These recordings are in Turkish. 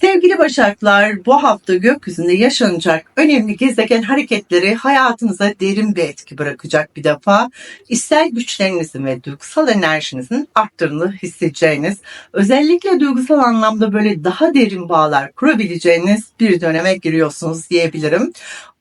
Sevgili Başaklar, bu hafta gökyüzünde yaşanacak önemli gezegen hareketleri hayatınıza derin bir etki bırakacak bir defa. İster güçlerinizin ve duygusal enerjinizin arttığını hissedeceğiniz, özellikle duygusal anlamda böyle daha derin bağlar kurabileceğiniz bir döneme giriyorsunuz diyebilirim.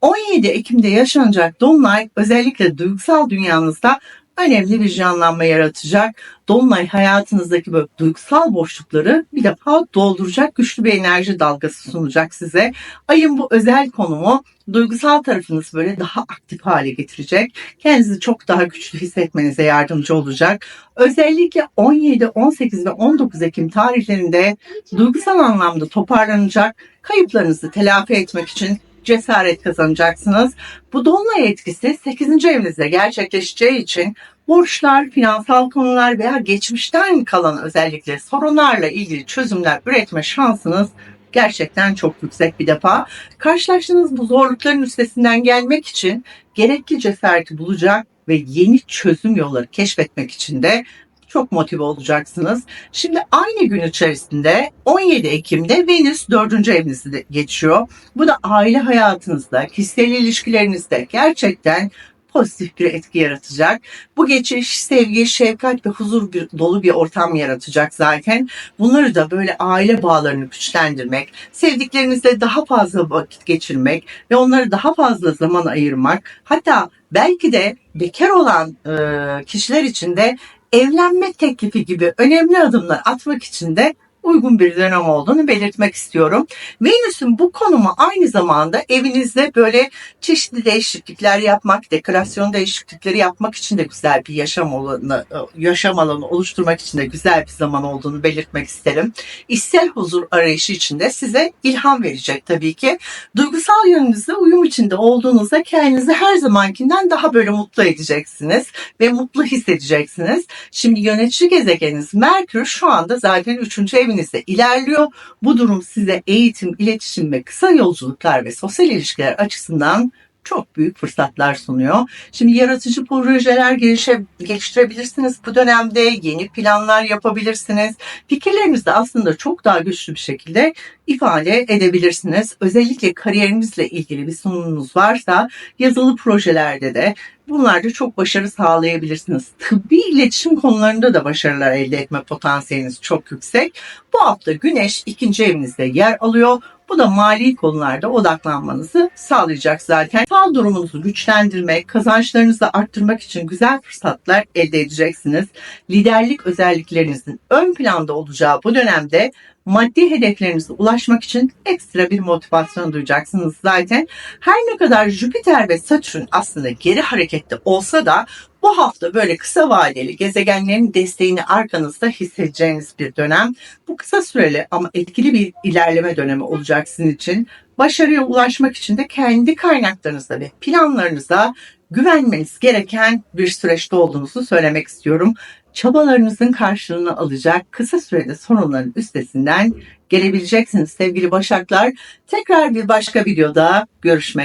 17 Ekim'de yaşanacak Dolunay özellikle duygusal dünyanızda önemli bir canlanma yaratacak. Dolunay hayatınızdaki böyle duygusal boşlukları bir defa dolduracak güçlü bir enerji dalgası sunacak size. Ayın bu özel konumu duygusal tarafınız böyle daha aktif hale getirecek. Kendinizi çok daha güçlü hissetmenize yardımcı olacak. Özellikle 17, 18 ve 19 Ekim tarihlerinde duygusal anlamda toparlanacak kayıplarınızı telafi etmek için cesaret kazanacaksınız. Bu dolunay etkisi 8. evinizde gerçekleşeceği için borçlar, finansal konular veya geçmişten kalan özellikle sorunlarla ilgili çözümler üretme şansınız gerçekten çok yüksek bir defa. Karşılaştığınız bu zorlukların üstesinden gelmek için gerekli cesareti bulacak ve yeni çözüm yolları keşfetmek için de çok motive olacaksınız. Şimdi aynı gün içerisinde 17 Ekim'de Venüs 4. evinizde geçiyor. Bu da aile hayatınızda, kişisel ilişkilerinizde gerçekten pozitif bir etki yaratacak. Bu geçiş sevgi, şefkat ve huzur bir, dolu bir ortam yaratacak zaten. Bunları da böyle aile bağlarını güçlendirmek, sevdiklerinizle daha fazla vakit geçirmek ve onlara daha fazla zaman ayırmak, hatta belki de bekar olan e, kişiler için de evlenme teklifi gibi önemli adımlar atmak için de uygun bir dönem olduğunu belirtmek istiyorum. Venüs'ün bu konumu aynı zamanda evinizde böyle çeşitli değişiklikler yapmak, dekorasyon değişiklikleri yapmak için de güzel bir yaşam alanı, yaşam alanı oluşturmak için de güzel bir zaman olduğunu belirtmek isterim. İçsel huzur arayışı için de size ilham verecek tabii ki. Duygusal yönünüzde uyum içinde olduğunuzda kendinizi her zamankinden daha böyle mutlu edeceksiniz ve mutlu hissedeceksiniz. Şimdi yönetici gezegeniniz Merkür şu anda zaten 3. evinizde ilerliyor. Bu durum size eğitim, iletişim ve kısa yolculuklar ve sosyal ilişkiler açısından çok büyük fırsatlar sunuyor. Şimdi yaratıcı projeler gelişe, geliştirebilirsiniz bu dönemde. Yeni planlar yapabilirsiniz. Fikirlerinizi aslında çok daha güçlü bir şekilde ifade edebilirsiniz. Özellikle kariyerinizle ilgili bir sunumunuz varsa yazılı projelerde de bunlarda çok başarı sağlayabilirsiniz. Tıbbi iletişim konularında da başarılar elde etme potansiyeliniz çok yüksek. Bu hafta Güneş ikinci evinizde yer alıyor. Bu da mali konularda odaklanmanızı sağlayacak zaten. Sağ durumunuzu güçlendirmek, kazançlarınızı arttırmak için güzel fırsatlar elde edeceksiniz. Liderlik özelliklerinizin ön planda olacağı bu dönemde maddi hedeflerinize ulaşmak için ekstra bir motivasyon duyacaksınız zaten. Her ne kadar Jüpiter ve Satürn aslında geri harekette olsa da bu hafta böyle kısa vadeli gezegenlerin desteğini arkanızda hissedeceğiniz bir dönem. Bu kısa süreli ama etkili bir ilerleme dönemi olacak sizin için. Başarıya ulaşmak için de kendi kaynaklarınızda ve planlarınıza güvenmeniz gereken bir süreçte olduğunuzu söylemek istiyorum. Çabalarınızın karşılığını alacak kısa sürede sorunların üstesinden gelebileceksiniz sevgili Başaklar. Tekrar bir başka videoda görüşmek